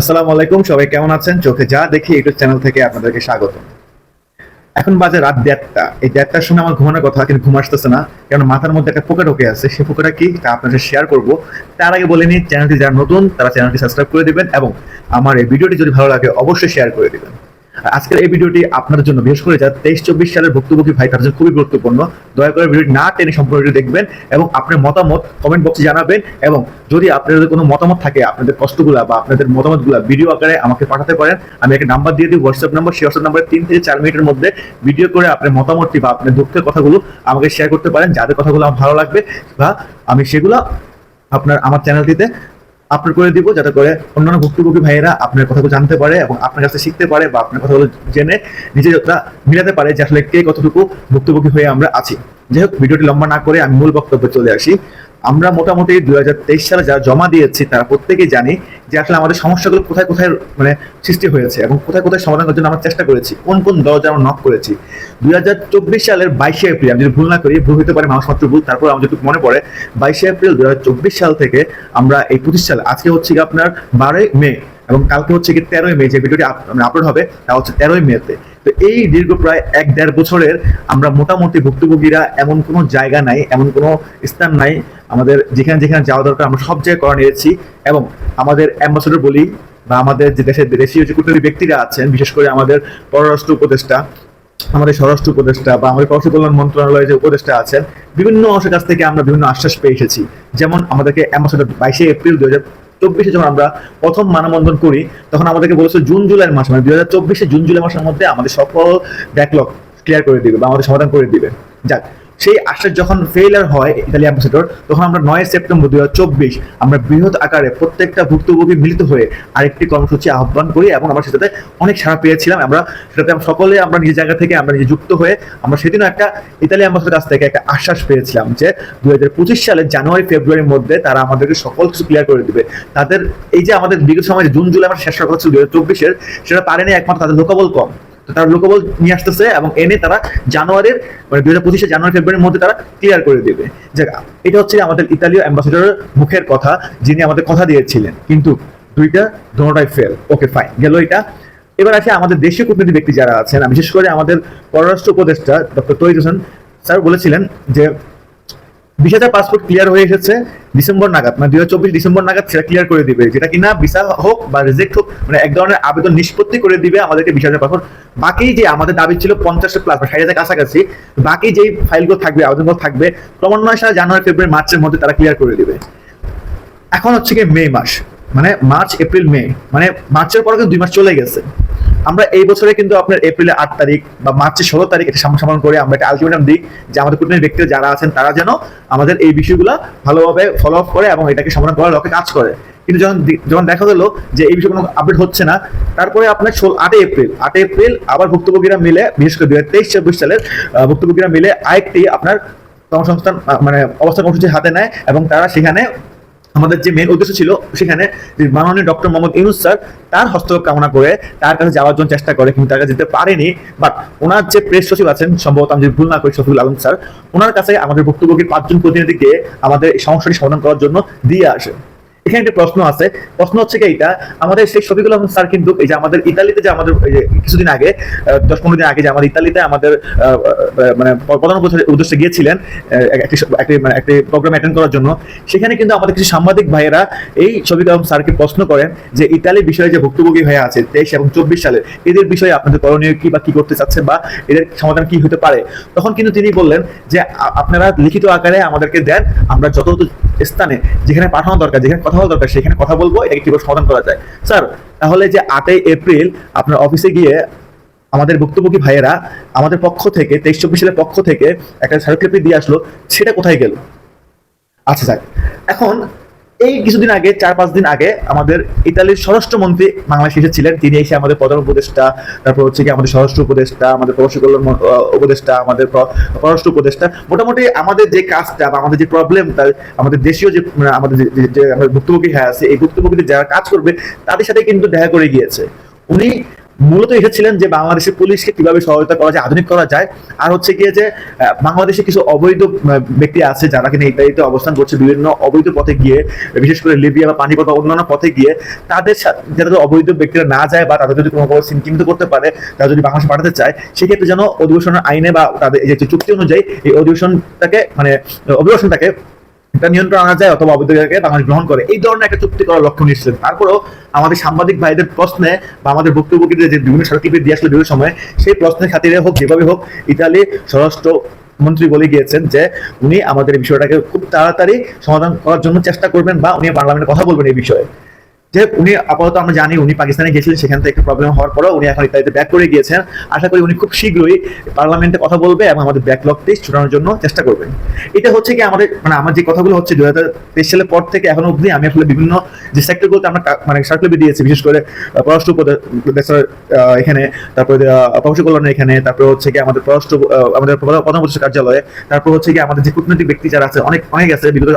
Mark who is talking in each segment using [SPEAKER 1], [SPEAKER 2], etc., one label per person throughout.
[SPEAKER 1] আসসালামু আলাইকুম, সবাই কেমন আছেন? চোখে যা দেখি ইউটিউব চ্যানেল থেকে আপনাদেরকে স্বাগত। এখন বাজে রাত দেড়টা। এই দেড়টার সময় আমার ঘুমানোর কথা, কিন্তু ঘুম আসতেছে না কারণ মাথার মধ্যে একটা পোকা ঢোকে আছে। সেই পোকাটা কি? তা আপনাদের শেয়ার করব। তার আগে বলে নিই, চ্যানেলটি যারা নতুন, তারা চ্যানেলটি সাবস্ক্রাইব করে দিবেন এবং আমার এই ভিডিওটি যদি ভালো লাগে, অবশ্যই শেয়ার করে দিবেন। আজকের এই ভিডিওটি আপনাদের জন্য, বিশেষ করে যা তেইশ, চব্বিশ সালের ভুক্তভোগী ভাই তার জন্য খুবই গুরুত্বপূর্ণ। দয়া করে ভিডিওটি না টেনে সম্পূর্ণ ভিডিও দেখবেন এবং আপনার মতামত কমেন্ট বক্সে জানাবেন এবং যদি আপনাদের কোনো মতামত থাকে, আপনাদের কষ্টগুলা বা আপনাদের মতামতগুলা ভিডিও আকারে আমাকে পাঠাতে পারেন, আমি একটা নাম্বার দিয়ে দিই হোয়াটসঅ্যাপ নাম্বার সেই হোয়াটসঅ্যাপ নাম্বারে তিন থেকে চার মিনিটের মধ্যে ভিডিও করে আপনার মতামতটি বা আপনার দুঃখের কথাগুলো আমাকে শেয়ার করতে পারেন, যাদের কথাগুলো আমার ভালো লাগবে বা আমি সেগুলো আপনার, আমার চ্যানেলটিতে আপলোড করে দিব যাতে করে অন্যান্য ভুক্তভোগী ভাইয়েরা আপনার কথাগুলো জানতে পারে এবং আপনার কাছে শিখতে পারে বা আপনার কথাগুলো জেনে নিজেরা মিলাতে পারে যে আসলে কে কতটুকু ভুক্তভোগী হয়ে আমরা আছি। যাই হোক, ভিডিওটি লম্বা না করে আমি মূল বক্তব্যে চলে আসি। আমরা মোটামুটি দুই সালে যারা জমা দিয়েছি তারা প্রত্যেকেই জানি যে আসলে আমাদের সমস্যাগুলো কোথায় কোথায় মানে সৃষ্টি হয়েছে এবং কোথায় কোথায় সমাধানের জন্য আমরা চেষ্টা করেছি, কোন কোন দরজা আমরা নক করেছি। দুই হাজার চব্বিশ সালের বাইশে এপ্রিল, আমি যদি ভুল না করি, ভুল হতে পারে, মানুষ মাত্র ভুল, তারপর আমার যেটুকু মনে পড়ে, বাইশে এপ্রিল দুই হাজার চব্বিশ সাল থেকে আমরা এই পঁচিশ সাল, আজকে হচ্ছে আপনার বারোই মে এবং কালকে হচ্ছে কি তেরোই মে যে ভিডিওটি আপলোড হবে, তা হচ্ছে তেরোই মেতে তো। এই দীর্ঘ প্রায় এক দেড় বছরের আমরা মোটামুটি ভুক্তভোগীরা এমন কোনো জায়গা নাই, এমন কোনো স্থান নাই। আমাদের যেখানে যেখানে যাওয়া দরকার, আমরা সব জায়গায় করা নিয়েছি এবং আমাদের অ্যাম্বাসেডর বলি বা আমাদের যে দেশের দেশীয় যে কূটনৈতিক ব্যক্তিরা আছেন, বিশেষ করে আমাদের পররাষ্ট্র উপদেষ্টা, আমাদের স্বরাষ্ট্র উপদেষ্টা বা আমাদের পররাষ্ট্র কল্যাণ মন্ত্রণালয়ের যে উপদেষ্টা আছেন, বিভিন্ন অংশের কাছ থেকে আমরা বিভিন্ন আশ্বাস পেয়ে এসেছি। যেমন আমাদেরকে অ্যাম্বাসেডর বাইশে এপ্রিল দুই চব্বিশে যখন আমরা প্রথম মানবন্ধন করি, তখন আমাদেরকে বলেছে জুন, জুলাই মাস মানে দুই হাজার চব্বিশে জুন, জুলাই মাসের মধ্যে আমাদের সকল ব্যাকলগ ক্লিয়ার করে দিবে বা আমাদের সমাধান করে দিবে। যাক সেই আশ্বাস যখন ফেইলার হয় ইতালি অ্যাম্বাসেডর তখন আমরা নয় সেপ্টেম্বর চব্বিশ আমরা বৃহৎ আকারে প্রত্যেকটা ভুক্তভোগী মিলিত হয়ে আরেকটি কর্মসূচি আহ্বান করি এবং আমরা সেটাতে অনেক সাড়া পেয়েছিলাম। আমরা সেটাতে আমরা সকলে আমরা নিজের জায়গা থেকে আমরা নিজে যুক্ত হয়ে আমরা সেদিনও একটা ইতালি অ্যাম্বাসেডর কাছ থেকে একটা আশ্বাস পেয়েছিলাম যে দুই হাজার পঁচিশ সালের জানুয়ারি, ফেব্রুয়ারির মধ্যে তারা আমাদেরকে সকল কিছু ক্লিয়ার করে দেবে। তাদের এই যে আমাদের বিগত সময় জুন, জুলাই আমার শেষ করা ছিল দুই হাজার চব্বিশের, সেটা পারেনি একমাত্র তাদের লোকাবল কম তারা লোকবল নিয়ে আসতেছে এবং এনে তারা জানুয়ারির মানে দুই হাজার পঁচিশে জানুয়ারি, ফেব্রুয়ারির মধ্যে তারা ক্লিয়ার করে দেবে। জায়গা এটা হচ্ছে আমাদের ইতালীয় অ্যাম্বাসেডরের মুখের কথা, যিনি আমাদের কথা দিয়েছিলেন। কিন্তু দুইটা দোনোটাই ফেল ওকে ফাইন গেল এটা। এবার আছে আমাদের দেশীয় কূটনীতি ব্যক্তি যারা আছেন, বিশেষ করে আমাদের পররাষ্ট্র উপদেষ্টা ডক্টর তৈরি হোসেন স্যার বলেছিলেন যে বিশ পাসপোর্ট ক্লিয়ার হয়ে এসেছে ডিসেম্বর নাগাদ মানে দুই চব্বিশ ডিসেম্বর নাগাদ সেটা ক্লিয়ার করে দিবে। যেটা কিনা ভিসা হোক বা রিজেক্ট হোক মানে এক ধরনের আবেদন নিষ্পত্তি করে দিবে আমাদেরকে বিশ হাজার পাসপোর্ট। বাকি যে আমাদের দাবি ছিল পঞ্চাশের প্লাস ষাট হাজার কাছাকাছি, বাকি যেই ফাইলগুলো থাকবে, আবেদনগুলো থাকবে, ক্রমান্বয়ে সালে জানুয়ারি, ফেব্রুয়ারি, মার্চের মধ্যে তারা ক্লিয়ার করে দিবে। এখন হচ্ছে কি মে মাস মানে মার্চ, এপ্রিল, মে মানে মার্চের পরে কিন্তু দুই মাস চলে গেছে। আমরা এই বছরে কিন্তু আপনার এপ্রিলের আট তারিখ বা মার্চের ষোলো তারিখ এটা সামনাসামন করে আমরা একটা আলটিমেটাম দিই যে আমাদের কূটনৈতিক ব্যক্তিরা যারা আছেন তারা যেন আমাদের এই বিষয়গুলো ভালোভাবে ফলো আপ করে এবং এটাকে সমাধান করার লক্ষ্যে কাজ করে। কিন্তু যখন যখন দেখা গেলো যে এই বিষয়ে কোনো আপডেট হচ্ছে না, তারপরে আপনার ষোল, আটই এপ্রিল আটই এপ্রিল আবার ভুক্তভোগীরা মিলে, বিশেষ করে দুই হাজার তেইশ চব্বিশ সালের ভুক্তভোগীরা মিলে আরেকটি আপনার কর্মসংস্থান মানে অবস্থা কর্মসূচি হাতে নেয় এবং তারা সেখানে আমাদের যে মেন উদ্দেশ্য ছিল সেখানে যে মাননীয় ডক্টর মোহাম্মদ ইউনুস স্যার তার হস্তক্ষেপ কামনা করে তার কাছে যাওয়ার জন্য চেষ্টা করে, কিন্তু তার কাছে যেতে পারেনি। বাট ওনার যে প্রেস সচিব আছেন, সম্ভবত আমি ভুল না করি সফিউল আলম স্যার, ওনার কাছে আমাদের ভুক্তভোগীর পাঁচজন প্রতিনিধিকে আমাদের এই সমস্যাটি সমাধান করার জন্য দিয়ে আসে। এখানে একটা প্রশ্ন আছে। প্রশ্ন হচ্ছে কি এইটা, আমাদের সেই শফিকুল আহমদ স্যার কিন্তু এই যে আমাদের ইতালিতে যে আমাদের কিছুদিন আগে দশ পনেরো দিন আগে যে আমাদের ইতালিতে আমাদের মানে প্রধান উদ্দেশ্যে গিয়েছিলেন একটি মানে একটি প্রোগ্রাম অ্যাটেন্ড করার জন্য, সেখানে কিন্তু আমাদের কিছু সাংবাদিক ভাইয়েরা এই শফিকুল স্যারকে প্রশ্ন করেন যে ইতালি বিষয়ে যে ভুক্তভোগী হয়ে আছে, তেইশ এবং চব্বিশ সালে, এদের বিষয়ে আপনাদের করণীয় কি বা কি করতে চাচ্ছেন বা এদের সমাধান কি হতে পারে? তখন কিন্তু তিনি বললেন যে আপনারা লিখিত আকারে আমাদেরকে দেন, আমরা যত স্থানে যেখানে পাঠানো দরকার, যেখানে কথা বলা দরকার, সেখানে কথা বলব, এটাকে কীভাবে সমাধান করা যায়। স্যার, তাহলে যে আটই এপ্রিল আপনার অফিসে গিয়ে আমাদের ভুক্তভোগী ভাইয়েরা আমাদের পক্ষ থেকে, তেইশ চব্বিশ সালের পক্ষ থেকে একটা সার্টিফিকেট দিয়ে আসলো, সেটা কোথায় গেল? আচ্ছা স্যার, এখন এই কিছুদিন আগে, চার পাঁচ দিন আগে আমাদের ইতালির স্বরাষ্ট্রমন্ত্রী বাংলাদেশে এসেছিলেন। তিনি এসে আমাদের প্রধান উপদেষ্টা, তারপর হচ্ছে কি আমাদের স্বরাষ্ট্র উপদেষ্টা, আমাদের পররাষ্ট্র কল্যাণ উপদেষ্টা, আমাদের পররাষ্ট্র উপদেষ্টা। মোটামুটি আমাদের যে কাজটা বা আমাদের যে প্রবলেম আমাদের দেশীয় যে মানে আমাদের যে, আমাদের ভুক্তভোগী হ্যাঁ আছে, এই ভুক্তভোগীদের যারা কাজ করবে, তাদের সাথে কিন্তু দেখা করে গিয়েছে। উনি মূলত এসেছিলেন যে বাংলাদেশের পুলিশকে কীভাবে সহায়তা করা যায়, আধুনিক করা যায়। আর হচ্ছে গিয়ে যে বাংলাদেশে কিছু অবৈধ ব্যক্তি আছে যারা কিনা ইত্যাদিতে অবস্থান করছে, বিভিন্ন অবৈধ পথে গিয়ে, বিশেষ করে লিবিয়া বা পানিপথ বা অন্যান্য পথে গিয়ে তাদের যাতে অবৈধ ব্যক্তিরা না যায় বা তাদের যদি কোনো চিহ্নিত করতে পারে, তারা যদি বাংলাদেশে পাঠাতে চায়, সেক্ষেত্রে যেন অধিবেশনের আইনে বা তাদের যে চুক্তি অনুযায়ী এই অধিবেশনটাকে মানে অভিবাসনটাকে এটা নিয়ন্ত্রণ আনা যায় অথবা অবৈধকে বাংলাদেশ গ্রহণ করে। এই ধরনের একটা চুক্তি করার লক্ষ্য নিশ্চিত। তারপরেও আমাদের সাংবাদিক ভাইদের প্রশ্নে বা আমাদের বক্তব্যকে যে বিভিন্ন সরকারি দিয়ে আসলে বিভিন্ন সময়, সেই প্রশ্নের খাতিরে হোক, যেভাবে হোক, ইতালি স্বরাষ্ট্র মন্ত্রী বলে গিয়েছেন যে উনি আমাদের এই বিষয়টাকে খুব তাড়াতাড়ি সমাধান করার জন্য চেষ্টা করবেন বা উনি পার্লামেন্টে কথা বলবেন এই বিষয়ে। যে উনি আপাতত আমরা জানি উনি পাকিস্তানে গেছিলেন সেখান থেকে একটু প্রবলেম হওয়ার পরেও উনি এখন ইত্যাদিতে ব্যাক করে গিয়েছেন। আশা করি উনি খুব শীঘ্রই পার্লামেন্টে কথা বলবে এবং আমাদের ব্যাকলগটি ছুটানোর জন্য চেষ্টা করবেন এটা হচ্ছে কি আমাদের মানে আমার যে কথাগুলো হচ্ছে, দুই হাজার তেইশ সালের পর থেকে এখন অবধি আমি আসলে বিভিন্ন যে সেক্টরগুলোতে আমরা মানে সার্কুলার দিয়েছি, বিশেষ করে পররাষ্ট্র উপদেষ্টার এখানে, তারপরে প্রবাসী কল্যাণের এখানে, তারপরে হচ্ছে কি আমাদের পররাষ্ট্র আমাদের প্রধান উপদেষ্টা কার্যালয়ে, তারপর হচ্ছে কি আমাদের যে কূটনৈতিক ব্যক্তি যারা আছে, অনেক অনেক আছে, বিগত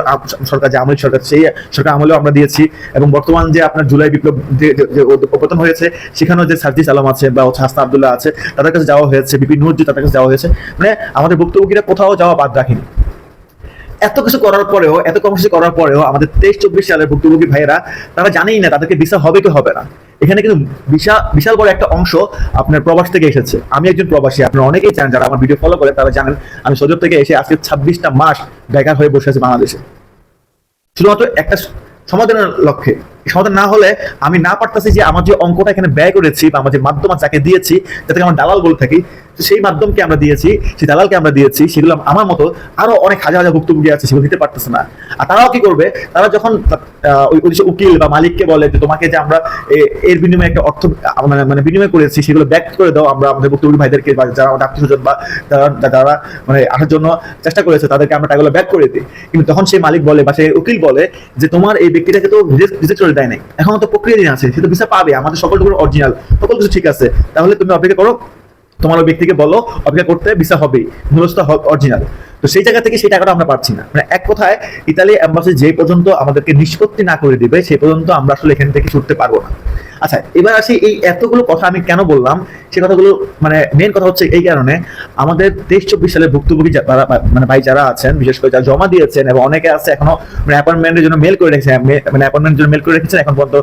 [SPEAKER 1] সরকার যে আমলিক সরকার, সেই সরকার আমলেও আমরা দিয়েছি এবং বর্তমান যে আপনার জুলাই বিপ্লব যে অপতন হয়েছে, সেখানেও যে সার্জিস আলম আছে বা হাসনা আবদুল্লাহ আছে, তাদের কাছে যাওয়া হয়েছে, বিপিন নুরজি তাদের কাছে যাওয়া হয়েছে। মানে আমাদের ভুক্তভোগীরা কোথাও যাওয়া বাদ রাখিনি। এত কিছু করার পরেও, এত কর্মসূচি করার পরেও আমাদের তেইশ চব্বিশ সালের ভুক্তভোগী ভাইয়েরা, তারা জানেই না তাদেরকে ভিসা হবে কি হবে না। এখানে কিন্তু বিশাল বিশাল বড় একটা অংশ আপনার প্রবাস থেকে এসেছে। আমি একজন প্রবাসী, আপনারা অনেকেই জানেন, যারা আমার ভিডিও ফলো করে, তারা জানেন, আমি সৌদি আরব থেকে এসে আজকে ছাব্বিশটা মাস বেকার হয়ে বসে আছি বাংলাদেশে। শুধুমাত্র একটা সমাধানের লক্ষ্যে। সমাধান না হলে আমি না পারতেছি যে আমার যে অঙ্কটা এখানে ব্যয় করেছি বা আমার যে মাধ্যম যাকে দিয়েছি, যাতে আমরা দালাল বলে থাকি সেই মাধ্যমকে আমরা দিয়েছি, সেই দালালকে আমরা দিয়েছি, সেগুলো আমার মতো আরও অনেক হাজার হাজার ভুক্তভোগী আছে, সেগুলো দিতে পারতেছে না। আর তারাও কি করবে? তারা যখন উকিল বা মালিককে বলে যে তোমাকে যে আমরা এর বিনিময়ে একটা অর্থ মানে মানে বিনিময় করেছি, সেগুলো ব্যাক করে দাও, আমরা আমাদের ভুক্তভোগী ভাইদেরকে বা যারা আমাদের আত্মীয় স্বজন বা যারা যারা মানে আসার জন্য চেষ্টা করেছে, তাদেরকে আমরা টাকাগুলো ব্যাক করে দিই। কিন্তু তখন সেই মালিক বলে বা সেই উকিল বলে যে তোমার এই ব্যক্তিটাকে তো রিজেক্ট দেয় নাই। এখন তো প্রক্রিয়া দিন আছে, সে তো ভিসা পাবে, আমাদের সকল টুকুর অরিজিনাল সকল কিছু ঠিক আছে। তাহলে তুমি অপেক্ষা করো, তোমার ওই ব্যক্তিকে বলো, অপেক্ষা করতে ভিসা হবে মূলত অরিজিনাল তো সেই জায়গা থেকে সেই টাকাটা আমরা পাচ্ছি না। মানে এক কথায় ইতালি অ্যাম্বাসি যে পর্যন্ত আমাদেরকে নিষ্পত্তি না করে দিবে সেই পর্যন্ত আমরা আসলে এখান থেকে ছুটতে পারব না। আচ্ছা এবার আসি এই এতগুলো কথা আমি কেন বললাম? সে কথাগুলো মানে মেন কথা হচ্ছে এই কারণে আমাদের তেইশ চব্বিশ সালে ভুক্তভোগী যারা মানে ভাই যারা আছেন, বিশেষ করে যারা জমা দিয়েছেন এবং অনেকে আছে এখনও মানে অ্যাপয়েন্টমেন্টের জন্য মেল করে রেখেছেন মানে অ্যাপয়েন্টমেন্টের জন্য মেল করে রেখেছেন, এখন পর্যন্ত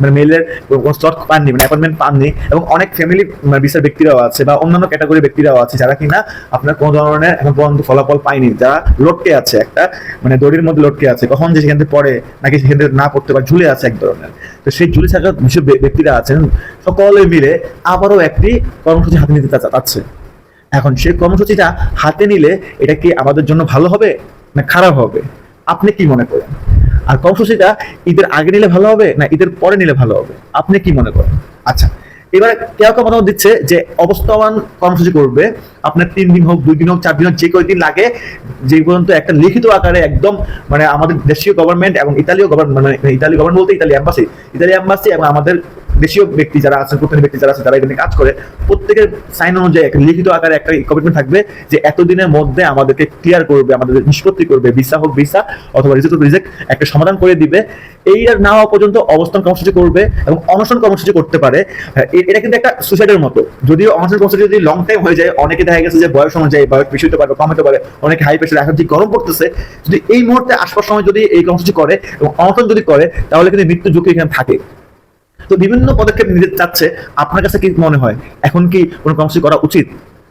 [SPEAKER 1] মানে মেলের কোনো স্লট পাননি মানে অ্যাপয়েন্টমেন্ট পাননি এবং অনেক ফ্যামিলি মানে বিসার ব্যক্তিরাও আছে বা অন্যান্য ক্যাটাগরি ব্যক্তিরাও আছে যারা কিনা আপনার কোনো ধরনের এখন পর্যন্ত ফলাফল পায়নি। যারা লটকে আছে একটা মানে দড়ির মধ্যে লটকে আছে, কখন যে সেখান থেকে পড়ে, নাকি সেখান থেকে না পড়তে পারে, ঝুলে আছে এক ধরনের। তো সেই ঝুলে থাকা যেসব ব্যক্তিরা আছেন, সকলে মিলে আবারও একটি কর্মসূচি হাতে নিতে চাচ্ছে। এখন সেই কর্মসূচিটা হাতে নিলে এটা কি আমাদের জন্য ভালো হবে, না খারাপ হবে? আপনি কি মনে করেন? আর কর্মসূচিটা ঈদের আগে নিলে ভালো হবে, না ঈদের পরে নিলে ভালো হবে? আপনি কি মনে করেন? আচ্ছা এবার কেউ কেউ মতামত দিচ্ছে যে অবস্থাবান কর্মসূচি করবে। আপনার তিন দিন হোক, দুই দিন হোক, চার দিন হোক, যে কয়দিন লাগে, যে পর্যন্ত একটা লিখিত আকারে একদম মানে আমাদের দেশীয় গভর্নমেন্ট এবং ইতালীয় গভর্নমেন্ট মানে ইতালি গভর্নমেন্ট বলতে ইতালি অ্যাম্বাসি ইতালি অ্যাম্বাসি এবং আমাদের দেশীয় ব্যক্তি যারা আছেন কূটনৈতিক ব্যক্তি যারা আছে যারা এখানে কাজ করে প্রত্যেকের সাইন অনুযায়ী একটা লিখিত আকারে একটা কমিটমেন্ট থাকবে যে এতদিনের মধ্যে আমাদেরকে ক্লিয়ার করবে আমাদের নিষ্পত্তি করবে ভিসা হোক ভিসা অথবা রিজেক্ট রিজেক্ট একটা সমাধান করে দিবে। এই আর না হওয়া পর্যন্ত অবস্থান কর্মসূচি করবে এবং অনশন কর্মসূচি করতে পারে। হ্যাঁ, এটা কিন্তু একটা সুসাইডের মতো। যদিও অনশন কর্মসূচি যদি লং টাইম হয়ে যায় অনেকে দেখা গেছে যে বয়স অনুযায়ী বয়স বেশি হতে পারে কম হতে পারে অনেকে হাই প্রেশার এখন যে গরম পড়তেছে যদি এই মুহূর্তে আসবার সময় যদি এই কর্মসূচি করে এবং অনশন যদি করে তাহলে কিন্তু মৃত্যু ঝুঁকি এখানে থাকে। তো বিভিন্ন পদক্ষেপ নিতে চাচ্ছে, আপনার কাছে কি মনে হয়? এখন কি কোনো কর্মসূচি করা উচিত?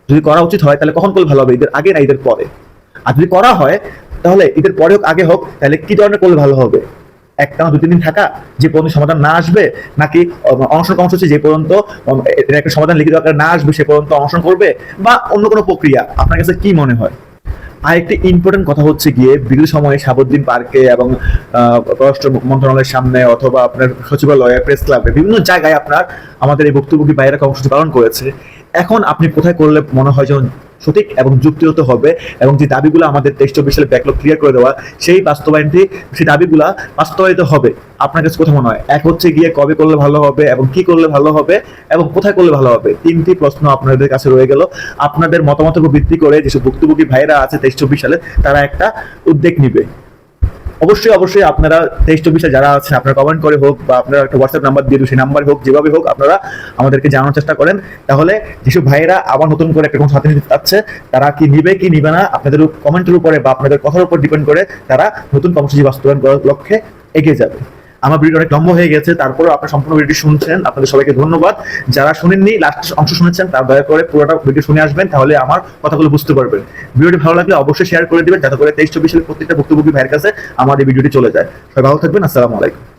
[SPEAKER 1] যদি করা উচিত হয়, তাহলে কখন করলে ভালো হবে? ঈদের আগে না ঈদের পরে? আর যদি করা হয়, তাহলে ঈদের পরে হোক, আগে হোক, তাহলে কি ধরনের করলে ভালো হবে? একটা দু তিন দিন থাকা, যে পর্যন্ত সমাধান না আসবে, নাকি অনশন কর্মসূচি যে পর্যন্ত একটা সমাধান লিখিত আকারে না আসবে, সে পর্যন্ত অনশন করবে, বা অন্য কোনো প্রক্রিয়া, আপনার কাছে কি মনে হয়? আরেকটি ইম্পর্টেন্ট কথা হচ্ছে গিয়ে বিভিন্ন সময়ে সাবুদ্দিন পার্কে এবং পররাষ্ট্র মন্ত্রণালয়ের সামনে অথবা আপনার সচিবালয়ে প্রেস ক্লাবে বিভিন্ন জায়গায় আপনার আমাদের এই বক্তব্যকে বাইরে কর্মসূচি পালন করেছে। এখন আপনি কোথায় করলে মনে হয় যেন সঠিক এবং যুক্তিগত হবে এবং যে দাবিগুলো আমাদের তেইশ চব্বিশ সালে ব্যাকলগ ক্লিয়ার করে দেওয়া, সেই বাস্তবায়নটি, সেই দাবিগুলা বাস্তবায়িত হবে। আপনার কাছে কোথাও মনে হয় এক হচ্ছে গিয়ে কবে করলে ভালো হবে এবং কি করলে ভালো হবে এবং কোথায় করলে ভালো হবে, তিনটি প্রশ্ন আপনাদের কাছে রয়ে গেল। আপনাদের মতামতের ভিত্তি করে যেসব ভুক্তভোগী ভাইরা আছে তেইশ চব্বিশ সালে, তারা একটা উদ্যোগ নিবে। অবশ্যই অবশ্যই আপনারা তেইশ চব্বিশে যারা আছেন, আপনারা কমেন্ট করে হোক বা আপনারা একটা হোয়াটসঅ্যাপ নাম্বার দিয়ে সেই নাম্বার হোক, যেভাবে হোক আপনারা আমাদেরকে জানানোর চেষ্টা করেন। তাহলে যেসব ভাইয়েরা আবার নতুন করে একটা কোনো সাথে নিতে চাচ্ছে, তারা কি নিবে কি নিবে না, আপনাদের কমেন্টের উপরে বা আপনাদের কথার উপর ডিপেন্ড করে তারা নতুন কর্মসূচি বাস্তবায়ন করার লক্ষ্যে এগিয়ে যাবে। আমার ভিডিও অনেক লম্বা হয়ে গেছে তারপরে আপনার সম্পূর্ণ ভিডিও শুনছেন। আপনাদের সবাইকে ধন্যবাদ। যারা শুনেননি লাস্ট অংশ শুনেছেন, তার দয়া করে পুরোটা ভিডিও শুনে আসবেন, তাহলে আমার কথাগুলো বুঝতে পারবেন। ভিডিওটি ভালো লাগলে অবশ্যই শেয়ার করে দেবেন, যাতে করে তেইশ, চব্বিশ সালের প্রত্যেকটা ভুক্তভোগী ভাইয়ের কাছে আমার এই ভিডিওটি চলে যায়। সবাই ভালো থাকবেন, আসসালামু আলাইকুম।